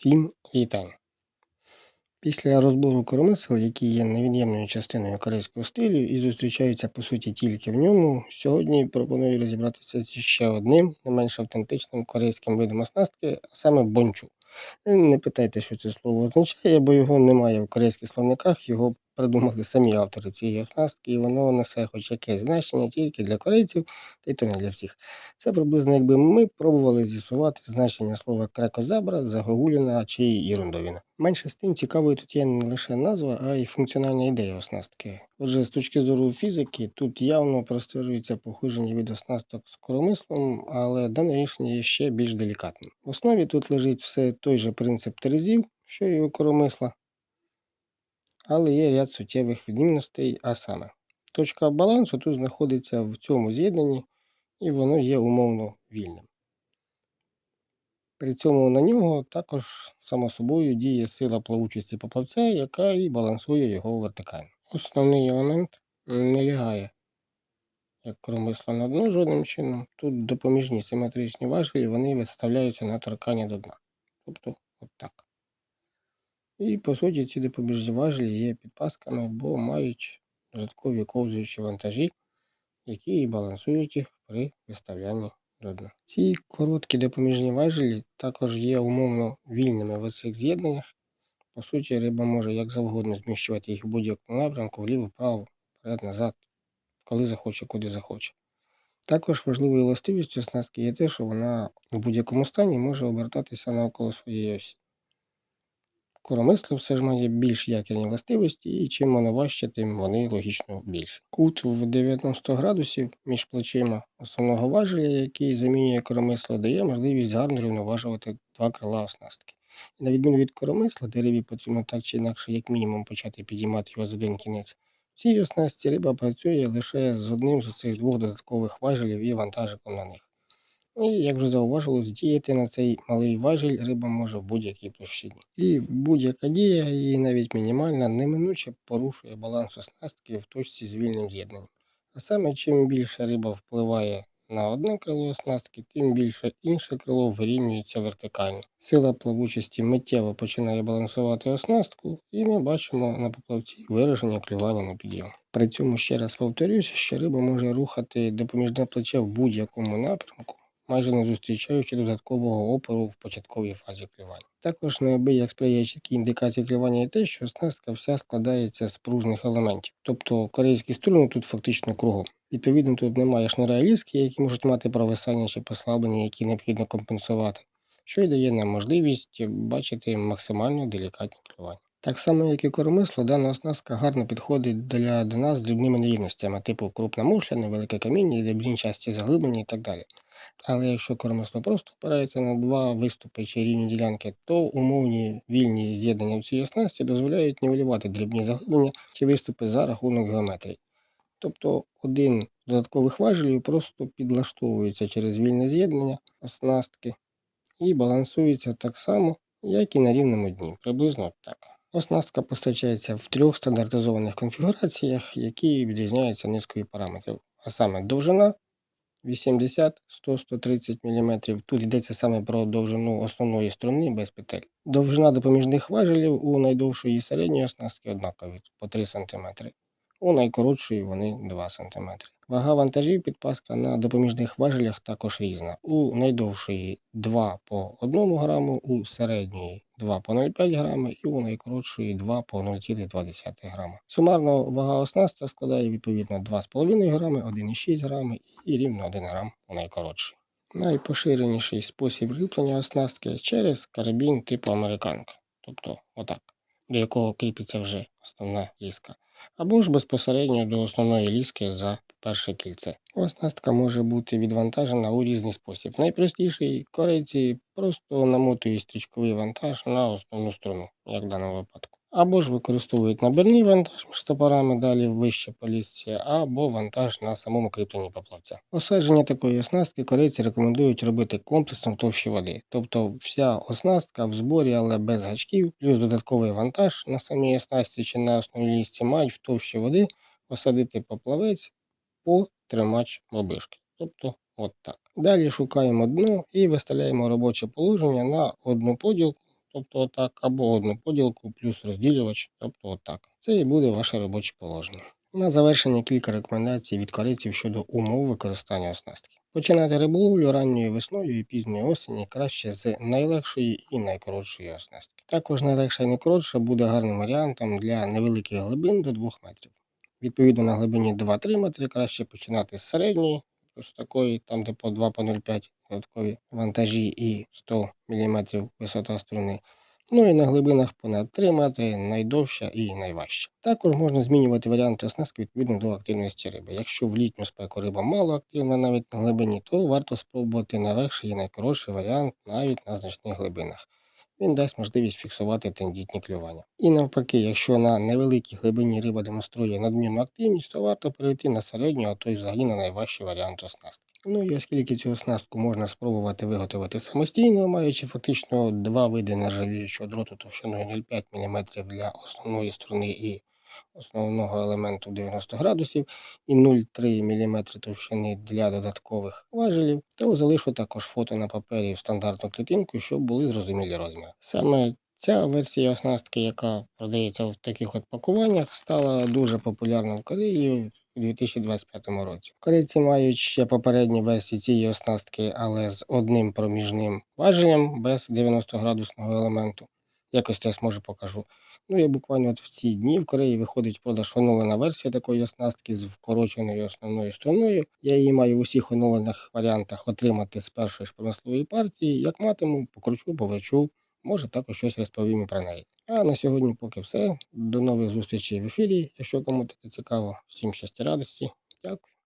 Всім вітань! Після розбору коромисел, які є невід'ємною частиною корейського стилю і зустрічаються по суті тільки в ньому, сьогодні пропоную розібратися з ще одним, не менш автентичним корейським видом оснастки, а саме бончу. Е, Не питайте, що це слово означає, бо його немає в корейських словниках, його придумали самі автори цієї оснастки, і воно несе хоч якесь значення тільки для корейців, та й то не для всіх. Це приблизно якби ми пробували з'ясувати значення слова крекозебра, загогуліна чи ірундовіна. Менше з тим цікавою тут є не лише назва, а й функціональна ідея оснастки. Отже, з точки зору фізики, тут явно простежується походження від оснасток з коромислом, але дане рішення є ще більш делікатним. В основі тут лежить все той же принцип терезів, що і у коромисла, але є ряд суттєвих відмінностей, а саме. Точка балансу тут знаходиться в цьому з'єднанні, і воно є умовно вільним. При цьому на нього також само собою діє сила плавучості поплавця, яка і балансує його вертикально. Основний елемент не лягає як коромисло на дно жодним чином. Тут допоміжні симетричні важелі вони виставляються на торкання до дна. Тобто отак. І по суті ці допоміжні важелі є підпасками, бо мають додаткові ковзуючі вантажі, які і балансують їх при виставлянні до дна. Ці короткі допоміжні важелі також є умовно вільними в цих з'єднаннях. По суті, риба може як завгодно зміщувати їх в будь-якому напрямку, вліво, вправо, вперед, назад, коли захоче, куди захоче. Також важливою властивістю оснастки є те, що вона в будь-якому стані може обертатися навколо своєї осі. Коромисло все ж має більш якірні властивості, і чим воно важче, тим вони логічно більше. Кут в 90 градусів між плечима основного важеля, який замінює коромисло, дає можливість гарно рівноважувати два крила оснастки. І на відміну від коромисла, де рибі потрібно так чи інакше, як мінімум, почати підіймати його з один кінець. В цій оснастці риба працює лише з одним з цих двох додаткових важелів і вантажиком на них. І, як вже зауважилось, діяти на цей малий важіль риба може в будь-якій площині. І будь-яка дія, і навіть мінімальна, неминуче порушує баланс оснастки в точці з вільним з'єднанням. А саме, чим більше риба впливає на одне крило оснастки, тим більше інше крило вирівнюється вертикально. Сила плавучості миттєво починає балансувати оснастку, і ми бачимо на поплавці вираження клювання на підйом. При цьому ще раз повторюся, що риба може рухати допоміжне плече в будь-якому напрямку, майже не зустрічаючи додаткового опору в початковій фазі клювання. Також неабияк сприяє чіткій індикації клювання і те, що оснастка вся складається з пружних елементів, тобто корейські струни тут фактично кругом. Відповідно, тут немає шнура ліски, які можуть мати провисання чи послаблення, які необхідно компенсувати, що й дає нам можливість бачити максимально делікатні клювання. Так само, як і коромисло, дана оснастка гарно підходить для дна з дрібними нерівностями, типу крупна мушля, невелике каміння, дрібні часті заглиблення і так далі. Але якщо коромисло просто опирається на два виступи чи рівні ділянки, то умовні вільні з'єднання в цій оснасті дозволяють нівелювати дрібні заглиблення чи виступи за рахунок геометрії. Тобто один з додаткових важелів просто підлаштовується через вільне з'єднання оснастки і балансується так само, як і на рівному дні, приблизно так. Оснастка постачається в трьох стандартизованих конфігураціях, які відрізняються низкою параметрів, а саме довжина 80, 100, 130 мм. Тут йдеться саме про довжину основної струни без петель. Довжина допоміжних важелів у найдовшої середньої оснастки однакові по 3 см. У найкоротшої вони 2 см. Вага вантажів підпаска на допоміжних важелях також різна. У найдовшої 2 по 1 граму, у середньої 2 по 0,5 грами і у найкоротшої 2 по 0,2 грама. Сумарно вага оснастка складає відповідно 2,5 грами, 1,6 грами і рівно 1 грам у найкоротшій. Найпоширеніший спосіб кріплення оснастки через карабін типу американка, тобто отак, до якого кріпиться вже основна ліска або ж безпосередньо до основної ліски за перше кільце. Оснастка може бути відвантажена у різний спосіб. Найпростіший корейці просто намотують стрічковий вантаж на основну струну, як в даному випадку. Або ж використовують набірний вантаж між стопорами далі вище по або вантаж на самому кріпленні поплавця. Осадження такої оснастки корейці рекомендують робити комплексно в товщі води. Тобто вся оснастка в зборі, але без гачків, плюс додатковий вантаж на самій оснастці чи на основній лісці мають в товщі води осадити поплавець по тримач бобишки. Тобто от так. Далі шукаємо дно і виставляємо робоче положення на одну поділку тобто отак, або одну поділку плюс розділювач, тобто отак. Це і буде ваше робоче положення. На завершення кілька рекомендацій від корейців щодо умов використання оснастки. Починати риболовлю ранньою весною і пізньої осені краще з найлегшої і найкоротшої оснастки. Також найлегша і найкоротша буде гарним варіантом для невеликих глибин до 2 метрів. Відповідно, на глибині 2-3 метри краще починати з середньої, ось такої, там де по 2 по 0,5 додаткові вантажі і 100 мм висота струни. Ну і на глибинах понад 3 метри найдовша і найважча. Також можна змінювати варіанти оснастки відповідно до активності риби. Якщо в літню спеку риба мало активна навіть на глибині, то варто спробувати найлегший і найкоротший варіант навіть на значних глибинах. Він дасть можливість фіксувати тендітні клювання. І навпаки, якщо на невеликій глибині риба демонструє надмірну активність, то варто перейти на середню, а то й взагалі на найважчий варіант оснастки. Ну і оскільки цю оснастку можна спробувати виготовити самостійно, маючи фактично два види нержавіючого дроту товщиною 0,5 мм для основної струни і основного елементу 90 градусів і 0,3 мм товщини для додаткових важелів, то залишу також фото на папері в стандартну клітинку, щоб були зрозумілі розміри. Саме Ця версія оснастки, яка продається в таких от пакуваннях, стала дуже популярна в Кореї у 2025 році. Корейці мають ще попередні версії цієї оснастки, але з одним проміжним важелем без 90 градусного елементу. Якось теж може покажу. Ну і буквально от в ці дні в Кореї виходить продаж оновлена версія такої оснастки з вкороченою основною струною. Я її маю в усіх оновлених варіантах отримати з першої ж промислової партії. Як матиму, покручу, поверчу. Може також щось розповім і про неї. А на сьогодні поки все. До нових зустрічей в ефірі. Якщо кому таке цікаво, всім щастя радості. Дякую.